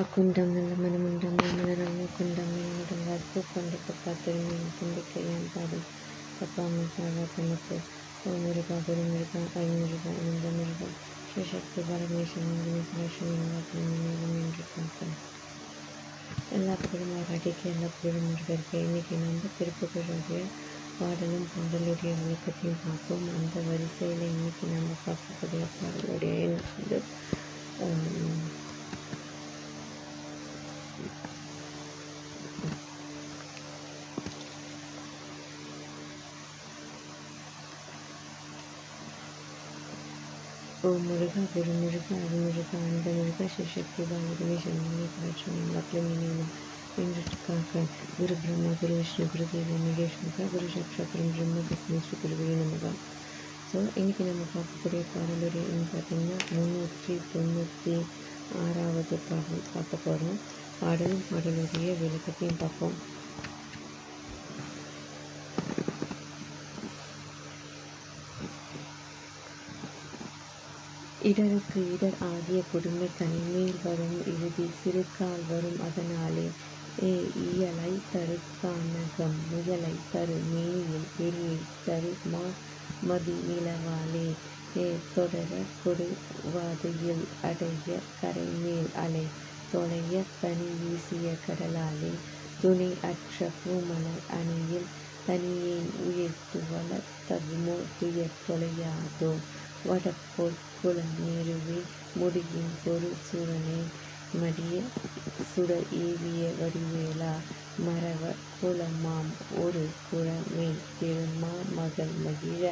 அக்குண்டம் நல்ல மனமுண்டம் மலரம் குண்டம் என்னுடன் கொண்டு பப்பா திரும்பியும் தும்பிக்கையான் பாடும் தப்பாமல் சாவா தமக்கு ஓ முருகா குருமுருகா ஐமுருகா இந்த முருகா சிவசக்தி பரமேஸ்வரன் கணேசலட்சுமி மேலும் என்று பார்ப்போம். எல்லா புகழும் ஆராட்டிக்கு எல்லா புகழும் முருகருக்கு இன்னைக்கு நம்ம திருப்புகழுடைய பாடலும் பாடலுடைய விளக்கத்தையும் பார்ப்போம். அந்த வரிசையில் இன்னைக்கு நம்ம பார்க்கக்கூடிய பாடலுடைய எண் வந்து ஓ முருகா குரு முருகா அது அந்த முருகா சிவசக்தி பாலகமே சண்முகி கலட்சுமி மக்களும் இணையணும் என்றுக்காக குரு பிரம்மா குரு விஷ்ணு குரு தேவ மகேஸ்வரா குரு சாட்சா பிரம்ம விஷ்ணு ஸ்ரீ குருவே நமகா ஸோ இன்றைக்கி நம்ம பார்க்கக்கூடிய பாடலுடைய பார்த்திங்கன்னா முந்நூற்றி தொண்ணூற்றி ஆறாவது பாடல் பார்க்க போகிறோம் பாடலும் பாடலுடைய விளக்கத்தையும் பார்ப்போம் இடருக்கு இடர் ஆகிய கொடுமை கனிமேல் வரும் இறுதி சிறுகால் வரும் அதனாலே ஏ இயலை தரு கானகம் முயலை தரு மேனியில் வெளியை தரு மா மதி நிலவாலே. ஏ தொடர கொடுவாதையில் அடைய கரைமேல் அலை தொலைய தனி வீசிய கடலாலே. துணை அற்ற பூமலர் அணியில் தனியேன் உயிர்த்து தகுமோ துயர் தொலையாதோ. வடப்போல் குளநேருவே முடியின் பொருள் சூரனே மடிய சுட ஏவிய வடிவேலா மரவ குலமாம் ஒரு குழமே திருமா மகள் மகிழ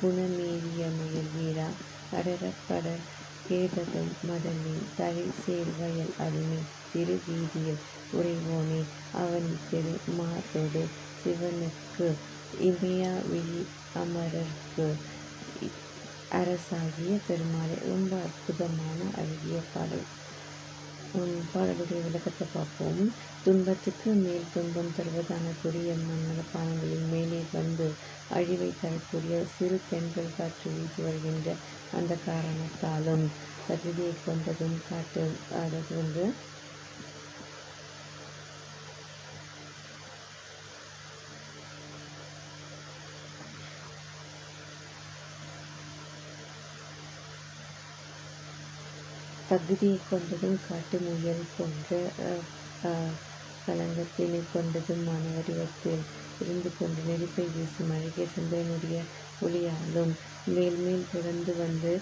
குணமேறிய மயில் வீரா அடரப்பட கேதகம் மதனே தலை சேர்வயல் அருமை திருவீதியில் திரு வீதியில் உறைவோனே அவன் திரு மாதோடு சிவனுக்கு இமையா விழி அமரர்க்கு அரசாகிய பெருமாளை ரொம்ப அற்புதமான அழகிய பாடல். உம் பாடலுடைய விளக்கத்தை பார்ப்போம். துன்பத்துக்கு மேல் துன்பம் தருவதான கொடிய மன்னல பானங்களின் மேலே வந்து அழிவை தரக்கூடிய சிறு தென்றல் காற்று வீசி வருகின்ற அந்த காரணத்தாலும் தகுதியை கொண்டதும் காட்டு அதாவது வந்து தகுதியை கொண்டதும் காட்டு முயல் போன்ற கலங்கத்தினை கொண்டதும் மான வடிவத்தில் இருந்து கொண்டு நெருப்பை வீசும் அழகிய சந்திரனுடைய ஒளியாலும் மேல் மேல் தொடர்ந்து வந்து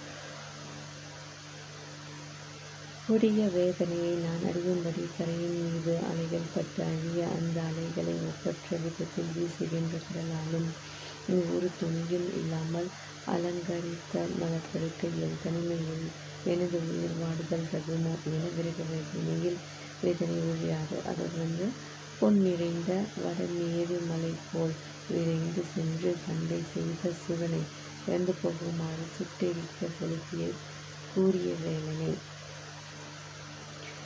கொடிய வேதனையை நான் அறியும்படி கரையின் மீது அலைகள் பட்டு அழிய அந்த அலைகளை ஒப்பற்ற விதத்தில் வீசுகின்ற கடலாலும் ஒரு துணியும் இல்லாமல் அலங்கரித்த மலப்படுக்கையில் தனிமையில் எனது உயிர் வாடுதல் தகுமோ என விருக வேதனையில் வேதனை ஒழியாது அவர் வந்து பொன் நிறைந்த வடமேறு மலை போல் விரைந்து சென்று சண்டை செய்த சிவனை இறந்து போகுமாறு சுட்டெரிக்க செலுத்திய கூறிய வேலையை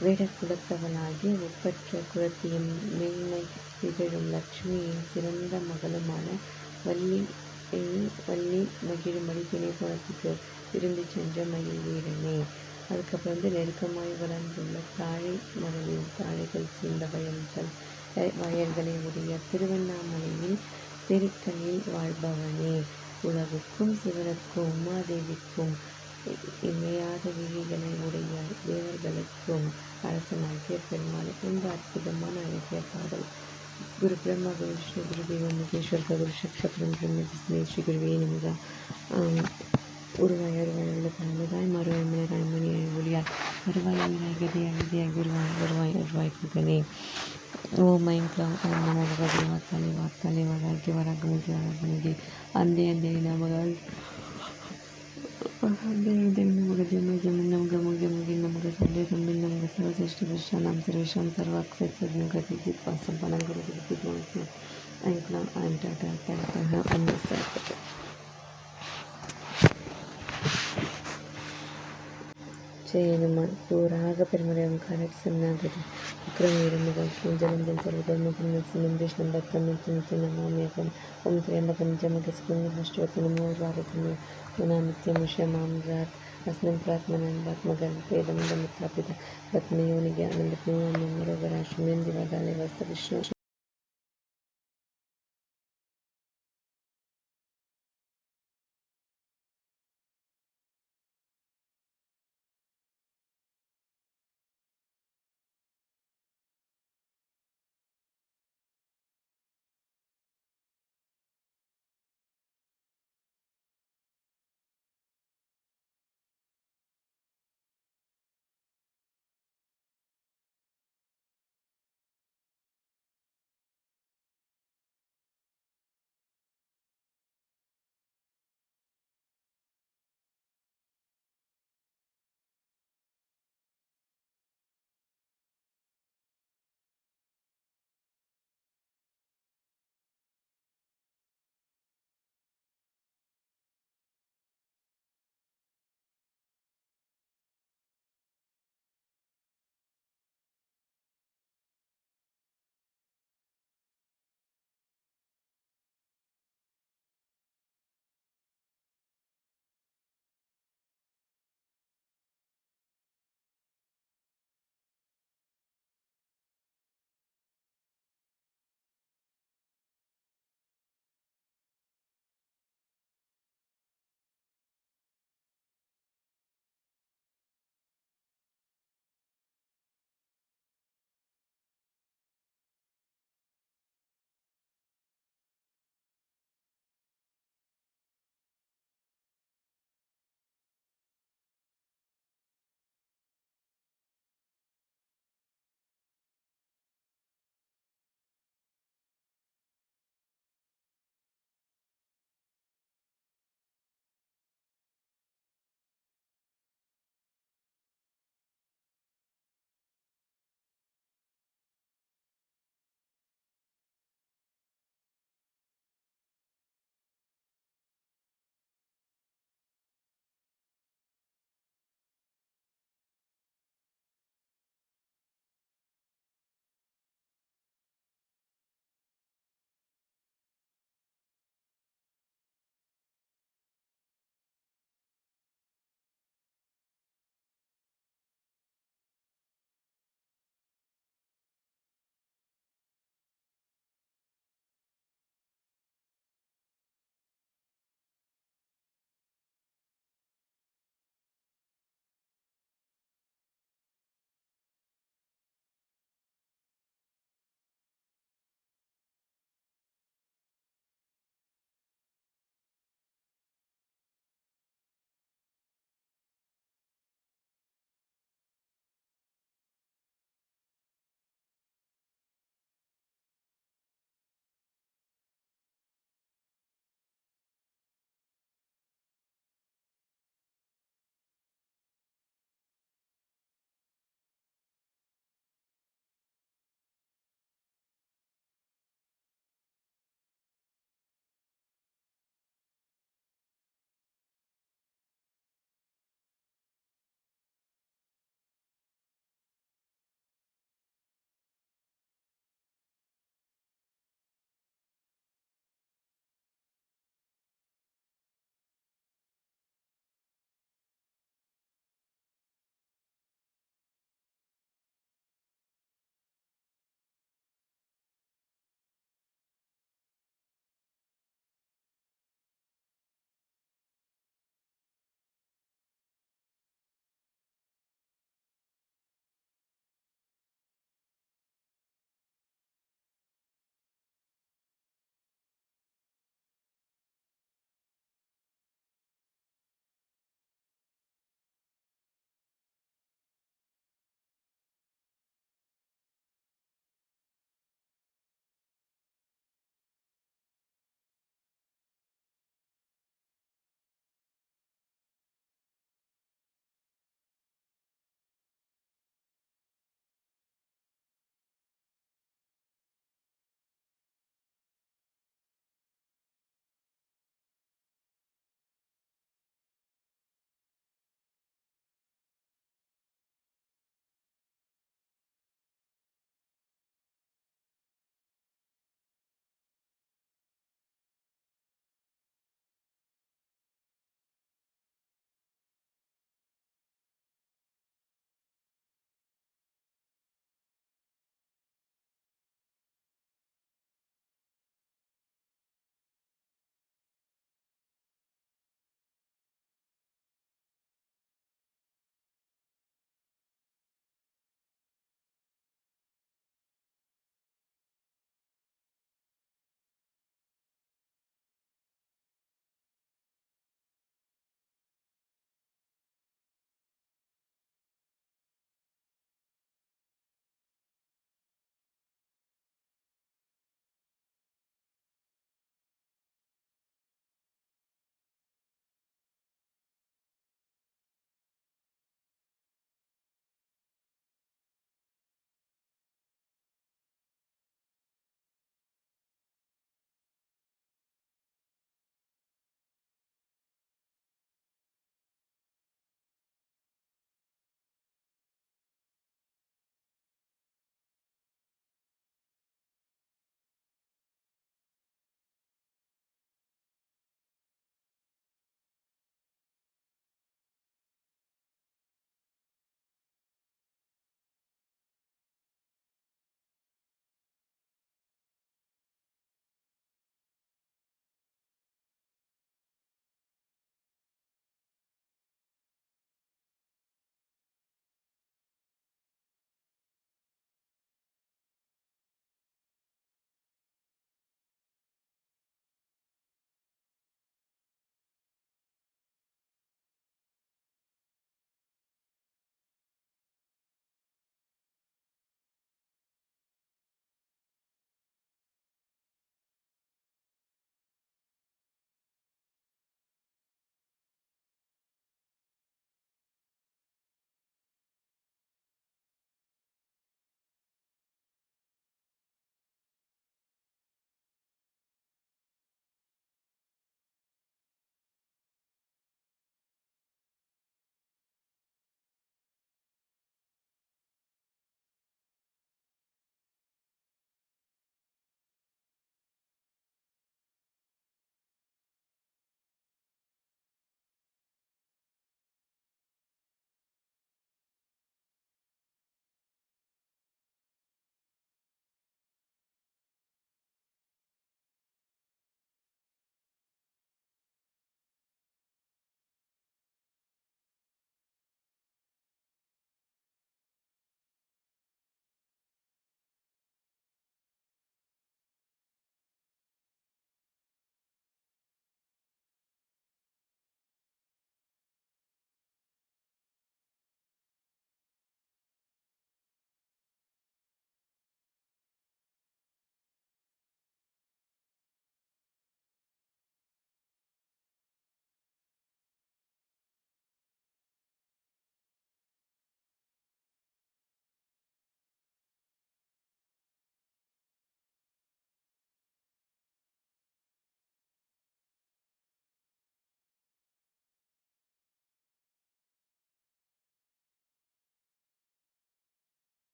வேடக்குலத்தவனாகிய ஒப்பற்ற குலத்தின் மேன்மை திகழும் லட்சுமியின் சிறந்த மகளுமான வள்ளி வள்ளி மகிழும்படி திணைப்புறத்துக்கு திரும்பி சென்ற மயில் வீரனே. அதுக்கப்புறம் வந்து நெருக்கமாய் வளர்ந்துள்ள தாழை மலையின் தாழைகள் சேர்ந்த வயல்கள் வயல்களை உடைய திருவண்ணாமலையின் தெருக்களில் வாழ்பவனே. உலகுக்கும் சிவனுக்கும் உமாதேவிக்கும் இமையாத விழிகளை உடைய தேவர்களுக்கும் அரசனாகிய பெருமாள் ரொம்ப அற்புதமான அழகிய பாடல். குரு பிரம்மா குரு விஷ்ணு குரு தேவ முகேஸ்வர் குரு சக்ஷபுரம் பிரம்ம ஸ்ரீ குருவே நமதா உருவாய் அருவாய் உள்ள கலந்ததாய் மறுவாய் மலராய் மணி ஒளியாய் வருவாய் அழகாய் கதையாய் விதியாய் குருவாய் வருவாய் அருவாய் குகனே ஓம் ஐம் க்ளம் ஓம் நம பகவதி வாத்தாலே வாத்தாலே வராக்கி வராக முகி வராக அந்தே அந்தே நமகள் नमः जम जम नम गम गम गिन नम ग संजय చేయనుమా పూరాగా పరిమళం కారక్షన్నాగతి విక్రమీరముగం కుంజలంజం సర్వధర్మపుణ్యస్మిన్ విష్ణు భక్తమిత్తి నమామేకం ఓం త్ర్యంబ పంచముఖ స్కందమష్టోతి నమో భారతమే యునామిత్యం విషమాం రాత్ అస్మిన్ ప్రాత్మనాత్మగర్భేదమిదమిత్తాపిత పద్మయోనిగి ఆనందపూర్ణమరోగరాశ్మేం దివగాలే వస్త విష్ణు